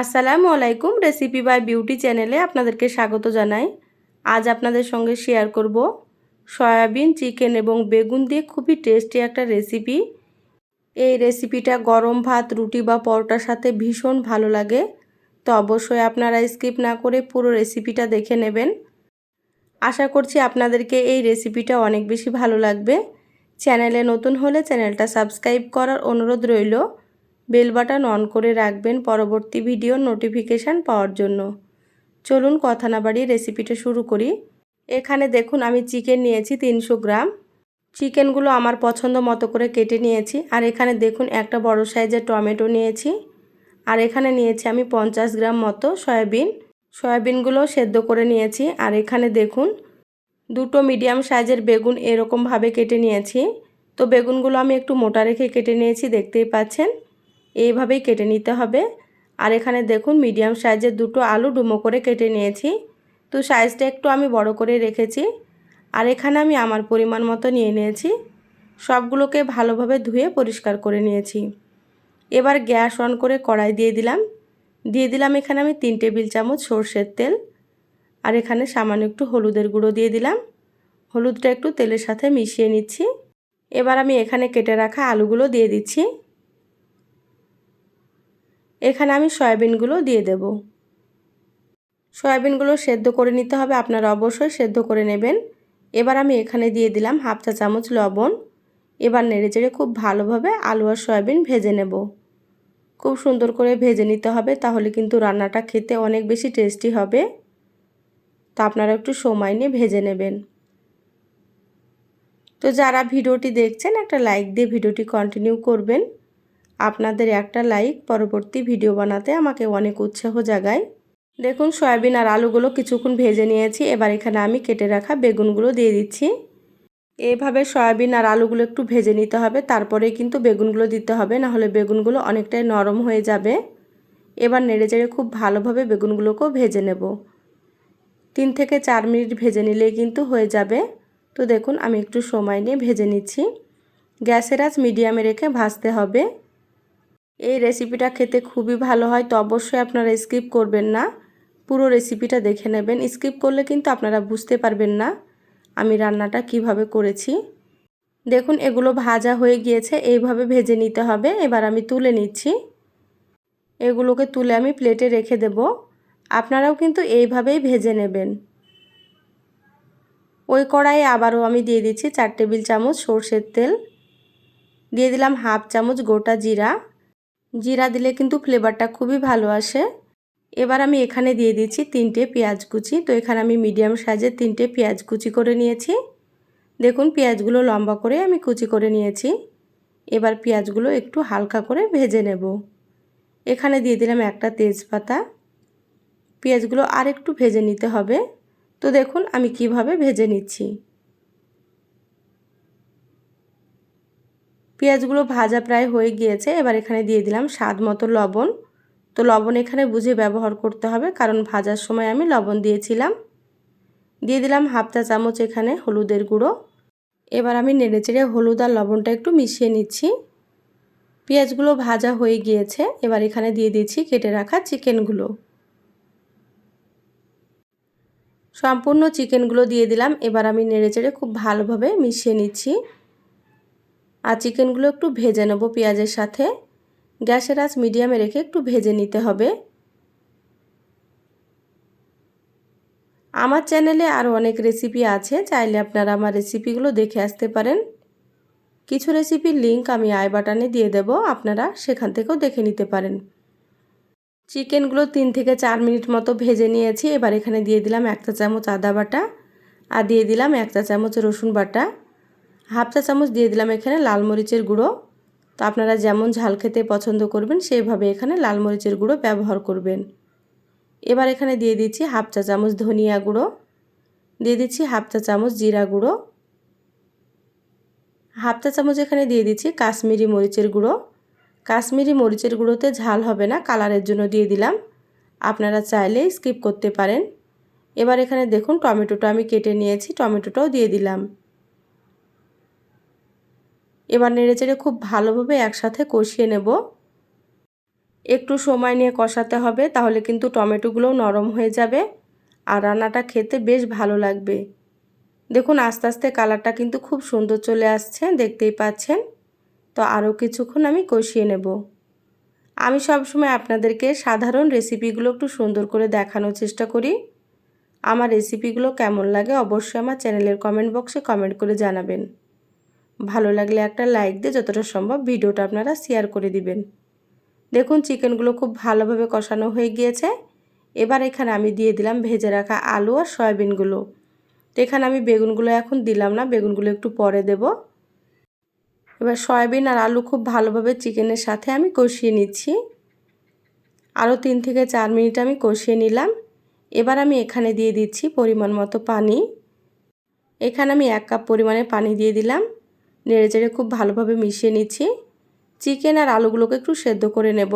আসসালামু আলাইকুম recipe by beauty চ্যানেলে আপনাদেরকে স্বাগত জানাই। আজ আপনাদের সঙ্গে শেয়ার করব সয়াবিন চিকেন এবং বেগুন দিয়ে খুবই টেস্টি একটা রেসিপি এই রেসিপিটা গরম ভাত, রুটি বা পরোটার সাথে ভীষণ ভালো লাগে। তো অবশ্যই আপনারা স্কিপ না করে পুরো রেসিপিটা দেখে নেবেন। আশা করছি আপনাদেরকে এই রেসিপিটা অনেক বেশি ভালো লাগবে। চ্যানেলে নতুন হলে চ্যানেলটা সাবস্ক্রাইব করার অনুরোধ রইল। বেল বাটন অন করে রাখবেন পরবর্তী ভিডিওর নোটিফিকেশান পাওয়ার জন্য। চলুন কথা না বাড়িয়ে রেসিপিটা শুরু করি। এখানে দেখুন, আমি চিকেন নিয়েছি তিনশো গ্রাম। চিকেনগুলো আমার পছন্দ মতো করে কেটে নিয়েছি। আর এখানে দেখুন, একটা বড় সাইজের টমেটো নিয়েছি। আর এখানে নিয়েছি আমি পঞ্চাশ গ্রাম মতো সয়াবিন। সয়াবিনগুলো সেদ্ধ করে নিয়েছি। আর এখানে দেখুন, দুটো মিডিয়াম সাইজের বেগুন এরকমভাবে কেটে নিয়েছি। তো বেগুনগুলো আমি একটু মোটা রেখে কেটে নিয়েছি, দেখতেই পাচ্ছেন। এইভাবেই কেটে নিতে হবে। আর এখানে দেখুন মিডিয়াম সাইজের দুটো আলু ডুমো করে কেটে নিয়েছি। তো সাইজটা একটু আমি বড় করে রেখেছি। আর এখানে আমি আমার পরিমাণ মতো নিয়ে নিয়েছি। সবগুলোকে ভালোভাবে ধুয়ে পরিষ্কার করে নিয়েছি। এবার গ্যাস অন করে কড়াই দিয়ে দিলাম। দিয়ে দিলাম এখানে আমি তিন টেবিল চামচ সর্ষের তেল। আর এখানে সামান্য একটু হলুদের গুঁড়ো দিয়ে দিলাম। হলুদটা একটু তেলের সাথে মিশিয়ে নিচ্ছি। এবার আমি এখানে কেটে রাখা আলুগুলো দিয়ে দিচ্ছি। এখানে আমি সয়াবিনগুলো দিয়ে দেব। সয়াবিনগুলো সেদ্ধ করে নিতে হবে, আপনারা অবশ্যই সেদ্ধ করে নেবেন। এবার আমি এখানে দিয়ে দিলাম হাফ চা চামচ লবণ। এবার নেড়ে চেড়ে খুব ভালোভাবে আলু আর সয়াবিন ভেজে নেব। খুব সুন্দর করে ভেজে নিতে হবে, তাহলে কিন্তু রান্নাটা খেতে অনেক বেশি টেস্টি হবে। তা আপনারা একটু সময় নিয়ে ভেজে নেবেন। তো যারা ভিডিওটি দেখছেন, একটা লাইক দিয়ে ভিডিওটি কন্টিনিউ করবেন। আপনাদের একটা লাইক পরবর্তী ভিডিও বানাতে আমাকে অনেক উৎসাহ জাগায়। দেখুন, সয়াবিন আর আলুগুলো কিছুক্ষণ ভেজে নিয়েছি। এবার এখানে আমি কেটে রাখা বেগুনগুলো দিয়ে দিচ্ছি। এভাবে সয়াবিন আর আলুগুলো একটু ভেজে নিতে হবে, তারপরে কিন্তু বেগুনগুলো দিতে হবে না হলে বেগুনগুলো অনেকটাই নরম হয়ে যাবে। এবার নেড়ে চেড়ে খুব ভালোভাবে বেগুনগুলোকেও ভেজে নেব। তিন থেকে চার মিনিট ভেজে নিলেই কিন্তু হয়ে যাবে। তো দেখুন, আমি একটু সময় নিয়ে ভেজে নিচ্ছি। গ্যাসের আজ মিডিয়ামে রেখে ভাজতে হবে। এই রেসিপিটা খেতে খুবই ভালো হয়, তো অবশ্যই আপনারা স্কিপ করবেন না। পুরো রেসিপিটা দেখে নেবেন। স্কিপ করলে কিন্তু আপনারা বুঝতে পারবেন না আমি রান্নাটা কীভাবে করেছি। দেখুন, এগুলো ভাজা হয়ে গিয়েছে, এইভাবে ভেজে নিতে হবে। এবার আমি তুলে নিচ্ছি। এগুলোকে তুলে আমি প্লেটে রেখে দেব। আপনারাও কিন্তু এইভাবেই ভেজে নেবেন। ওই কড়াইয়ে আবারও আমি দিয়ে দিচ্ছি চার টেবিল চামচ সর্ষের তেল। দিয়ে দিলাম হাফ চামচ গোটা জিরা। জিরা দিলে কিন্তু ফ্লেভারটা খুবই ভালো আসে। এবার আমি এখানে দিয়ে দিচ্ছি তিনটে পেঁয়াজ কুচি। তো এখানে আমি মিডিয়াম সাইজের তিনটে পেঁয়াজ কুচি করে নিয়েছি। দেখুন, পেঁয়াজগুলো লম্বা করে আমি কুচি করে নিয়েছি। এবার পেঁয়াজগুলো একটু হালকা করে ভেজে নেব। এখানে দিয়ে দিলাম একটা তেজপাতা। পেঁয়াজগুলো আর একটু ভেজে নিতে হবে। তো দেখুন, আমি কীভাবে ভেজে নিচ্ছি। পেঁয়াজগুলো ভাজা প্রায় হয়ে গিয়েছে। এবার এখানে দিয়ে দিলাম স্বাদ মতো লবণ। তো লবণ এখানে বুঝে ব্যবহার করতে হবে, কারণ ভাজার সময় আমি লবণ দিয়েছিলাম। দিয়ে দিলাম হাফ চা চামচ এখানে হলুদের গুঁড়ো। এবার আমি নেড়ে চেড়ে হলুদ আর লবণটা একটু মিশিয়ে নিচ্ছি। পেঁয়াজগুলো ভাজা হয়ে গিয়েছে, এবার এখানে দিয়ে দিচ্ছি কেটে রাখা চিকেনগুলো। সম্পূর্ণ চিকেনগুলো দিয়ে দিলাম, এবার আমি নেড়ে চেড়ে খুব ভালোভাবে মিশিয়ে নিচ্ছি। আর চিকেনগুলো একটু ভেজে নেব পেঁয়াজের সাথে। গ্যাসের আঁচ মিডিয়ামে রেখে একটু ভেজে নিতে হবে। আমার চ্যানেলে আরও অনেক রেসিপি আছে, চাইলে আপনারা আমার রেসিপিগুলো দেখে আসতে পারেন। কিছু রেসিপির লিঙ্ক আমি আই বাটনে দিয়ে দেব, আপনারা সেখান থেকেও দেখে নিতে পারেন। চিকেনগুলো তিন থেকে চার মিনিট মতো ভেজে নিয়েছি, এবার এখানে দিয়ে দিলাম একটা চামচ আদা বাটা, আর দিয়ে দিলাম একটা চামচ রসুন বাটা। হাফ চা চামচ দিয়ে দিলাম এখানে লাল মরিচের গুঁড়ো। তো আপনারা যেমন ঝাল খেতে পছন্দ করবেন, সেইভাবে এখানে লাল মরিচের গুঁড়ো ব্যবহার করবেন। এবার এখানে দিয়ে দিচ্ছি হাফ চা চামচ ধনিয়া গুঁড়ো, দিয়ে দিচ্ছি হাফ চা চামচ জিরা গুঁড়ো। হাফ চা চামচ এখানে দিয়ে দিচ্ছি কাশ্মীরি মরিচের গুঁড়ো। কাশ্মীরি মরিচের গুঁড়োতে ঝাল হবে না, কালারের জন্য দিয়ে দিলাম। আপনারা চাইলে স্কিপ করতে পারেন। এবার এখানে দেখুন টমেটোটা আমি কেটে নিয়েছি, টমেটোটাও দিয়ে দিলাম। এবার নেড়েচেড়ে খুব ভালোভাবে একসাথে কষিয়ে নেব। একটু সময় নিয়ে কষাতে হবে, তাহলে কিন্তু টমেটোগুলোও নরম হয়ে যাবে আর রান্নাটা খেতে বেশ ভালো লাগবে। দেখুন, আস্তে আস্তে কালারটা কিন্তু খুব সুন্দর চলে আসছে, দেখতেই পাচ্ছেন। তো আরও কিছুক্ষণ আমি কষিয়ে নেব। আমি সবসময় আপনাদেরকে সাধারণ রেসিপিগুলো একটু সুন্দর করে দেখানোর চেষ্টা করি। আমার রেসিপিগুলো কেমন লাগে অবশ্যই আমার চ্যানেলের কমেন্ট বক্সে কমেন্ট করে জানাবেন। ভালো লাগলে একটা লাইক দিয়ে যতটা সম্ভব ভিডিওটা আপনারা শেয়ার করে দিবেন। দেখুন চিকেনগুলো খুব ভালোভাবে কষানো হয়ে গিয়েছে। এবার এখানে আমি দিয়ে দিলাম ভেজে রাখা আলু আর সয়াবিনগুলো। তো এখানে আমি বেগুনগুলো এখন দিলাম না, বেগুনগুলো একটু পরে দেব। এবার সয়াবিন আর আলু খুব ভালোভাবে চিকেনের সাথে আমি কষিয়ে নিচ্ছি। আরও তিন থেকে চার মিনিট আমি কষিয়ে নিলাম। এবার আমি এখানে দিয়ে দিচ্ছি পরিমাণ মতো পানি। এখানে আমি এক কাপ পরিমাণে পানি দিয়ে দিলাম। নেড়ে চেড়ে খুব ভালোভাবে মিশিয়ে নিচ্ছি। চিকেন আর আলুগুলোকে একটু সেদ্ধ করে নেব।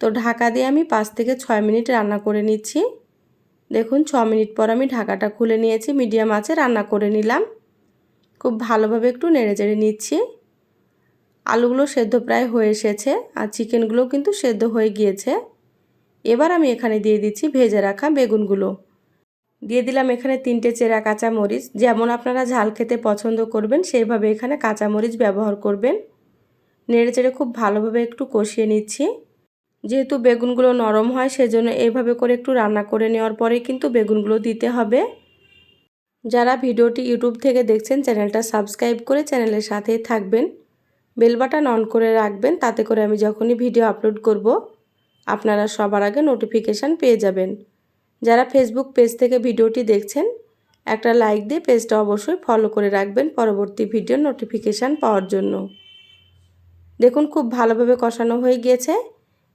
তো ঢাকা দিয়ে আমি পাঁচ থেকে ছয় মিনিট রান্না করে নিচ্ছি। দেখুন, ছ মিনিট পর আমি ঢাকাটা খুলে নিয়েছি, মিডিয়াম আঁচে রান্না করে নিলাম। খুব ভালোভাবে একটু নেড়ে চেড়ে নিচ্ছি। আলুগুলো সেদ্ধ প্রায় হয়ে এসেছে আর চিকেনগুলো কিন্তু সেদ্ধ হয়ে গিয়েছে। এবার আমি এখানে দিয়ে দিচ্ছি ভেজে রাখা বেগুনগুলো। দিয়ে দিলাম এখানে তিনটে চেরা কাঁচা মরিচ যেমন আপনারা ঝাল খেতে পছন্দ করবেন সেইভাবে এখানে কাঁচা মরিচ ব্যবহার করবেন। নেড়ে চেড়ে খুব ভালোভাবে একটু কষিয়ে নিচ্ছি। যেহেতু বেগুনগুলো নরম হয়, সেজন্য এইভাবে করে একটু রান্না করে নেওয়ার পরে কিন্তু বেগুনগুলো দিতে হবে। যারা ভিডিওটি ইউটিউব থেকে দেখছেন, চ্যানেলটা সাবস্ক্রাইব করে চ্যানেলের সাথেই থাকবেন। বেল বাটন অন করে রাখবেন, তাতে করে আমি যখনই ভিডিও আপলোড করব, আপনারা সবার আগে নোটিফিকেশান পেয়ে যাবেন। যারা ফেসবুক পেজ থেকে ভিডিওটি দেখছেন, একটা লাইক দিয়ে পেজটা অবশ্যই ফলো করে রাখবেন পরবর্তী ভিডিওর নোটিফিকেশান পাওয়ার জন্য। দেখুন, খুব ভালোভাবে কষানো হয়ে গিয়েছে।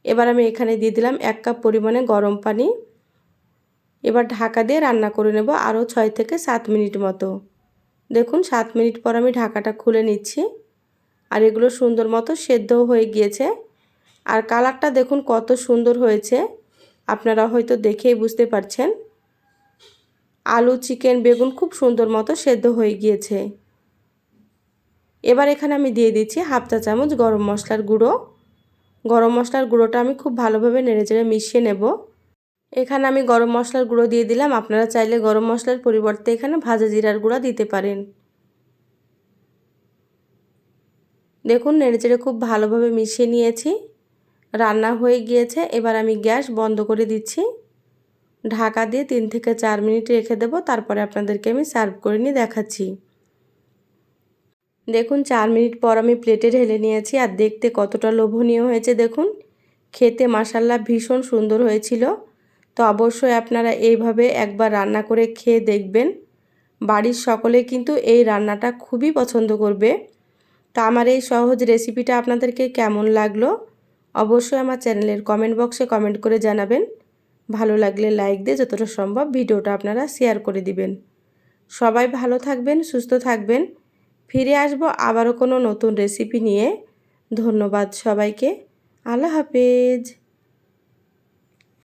এবার আমি এখানে দিয়ে দিলাম এক কাপ পরিমাণে গরম পানি। এবার ঢাকা দিয়ে রান্না করে নেব আরও ছয় থেকে সাত মিনিট মতো। দেখুন, সাত মিনিট পর আমি ঢাকাটা খুলে নিচ্ছি। আর এগুলো সুন্দর মতো সেদ্ধও হয়ে গিয়েছে। আর কালারটা দেখুন কত সুন্দর হয়েছে। আপনারা হয়তো দেখেই বুঝতে পারছেন। আলু, চিকেন, বেগুন খুব সুন্দর মতো সেদ্ধ হয়ে গিয়েছে। এবার এখানে আমি দিয়ে দিচ্ছি হাফ চা চামচ গরম মশলার গুঁড়ো। গরম মশলার গুঁড়োটা আমি খুব ভালোভাবে নেড়ে চেড়ে মিশিয়ে নেব। এখানে আমি গরম মশলার গুঁড়ো দিয়ে দিলাম। আপনারা চাইলে গরম মশলার পরিবর্তে এখানে ভাজা জিরার গুঁড়া দিতে পারেন। দেখুন, নেড়েচেড়ে খুব ভালোভাবে মিশিয়ে নিয়েছি। রান্না হয়ে গিয়েছে। এবার আমি গ্যাস বন্ধ করে দিচ্ছি। ঢাকা দিয়ে তিন থেকে চার মিনিট রেখে দেবো। তারপরে আপনাদেরকে আমি সার্ভ করে নিয়ে দেখাচ্ছি। দেখুন, চার মিনিট পর আমি প্লেটে ঢেলে নিয়েছি। আর দেখতে কতটা লোভনীয় হয়েছে, দেখুন। খেতে মাসাল্লা ভীষণ সুন্দর হয়েছিল। তো অবশ্যই আপনারা এইভাবে একবার রান্না করে খেয়ে দেখবেন। বাড়ির সকলে কিন্তু এই রান্নাটা খুবই পছন্দ করবে। তো আমার এই সহজ রেসিপিটা আপনাদেরকে কেমন লাগল? অবশ্যই আমার চ্যানেলের কমেন্ট বক্সে কমেন্ট করে জানাবেন। ভালো লাগলে লাইক দিয়ে যতটা সম্ভব ভিডিওটা আপনারা শেয়ার করে দিবেন। সবাই ভালো থাকবেন, সুস্থ থাকবেন। ফিরে আসব আবারও কোনো নতুন রেসিপি নিয়ে। ধন্যবাদ সবাইকে। আল্লাহ হাফেজ।